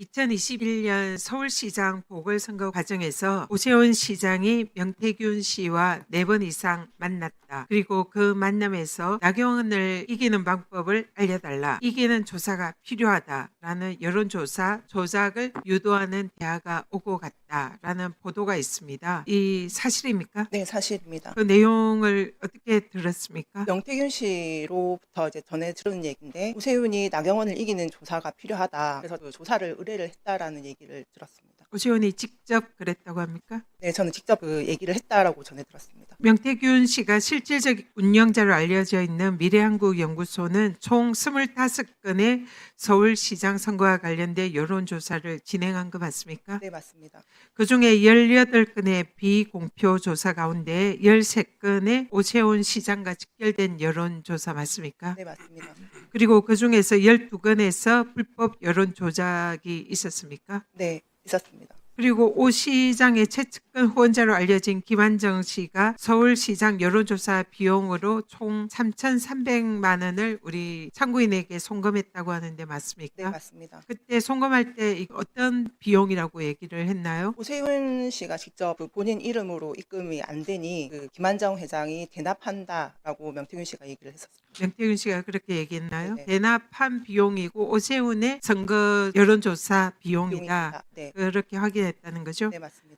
2021년 서울시장 보궐선거 과정에서 오세훈 시장이 명태균 씨와 네 번 이상 만났다. 그리고 그 만남에서 나경원을 이기는 방법을 알려달라. 이기는 조사가 필요하다라는 여론조사 조작을 유도하는 대화가 오고 갔다 라는 보도가 있습니다. 이 사실입니까? 네, 사실입니다. 그 내용을 어떻게 들었습니까? 명태균 씨로부터 이제 전해 들은 얘기인데 오세훈이 나경원을 이기는 조사가 필요하다. 그래서 그 조사를 의뢰를 했다라는 얘기를 들었습니다. 오세훈이 직접 그랬다고 합니까? 네, 저는 직접 그 얘기를 했다라고 전해 들었습니다. 명태균 씨가 실질적 운영자로 알려져 있는 미래한국연구소는 총 25건의 서울시장 선거와 관련된 여론조사를 진행한 거 맞습니까? 네, 맞습니다. 그중에 18건의 비공표 조사 가운데 13건의 오세훈 시장과 직결된 여론조사 맞습니까? 네, 맞습니다. 그리고 그중에서 12건에서 불법 여론 조작이 있었습니까? 네, 있었습니다. 그리고 오 시장의 최측근 후원자로 알려진 김한정 씨가 서울시장 여론조사 비용으로 총 3,300만 원을 우리 참고인에게 송금했다고 하는데 네, 맞습니까? 맞습니다. 그때 송금할 때 어떤 비용이라고 얘기를 했나요? 오세훈 씨가 직접 그 본인 이름으로 입금이 안 되니 그 김한정 회장이 대납한다라고 명태균 씨가 얘기를 했었습니다. 명태균 씨가 그렇게 얘기했나요? 네네. 대납한 비용이고 오세훈의 선거 여론조사 비용이다. 비용입니다. 네, 그렇게 확인 했다는 거죠? 네, 맞습니다.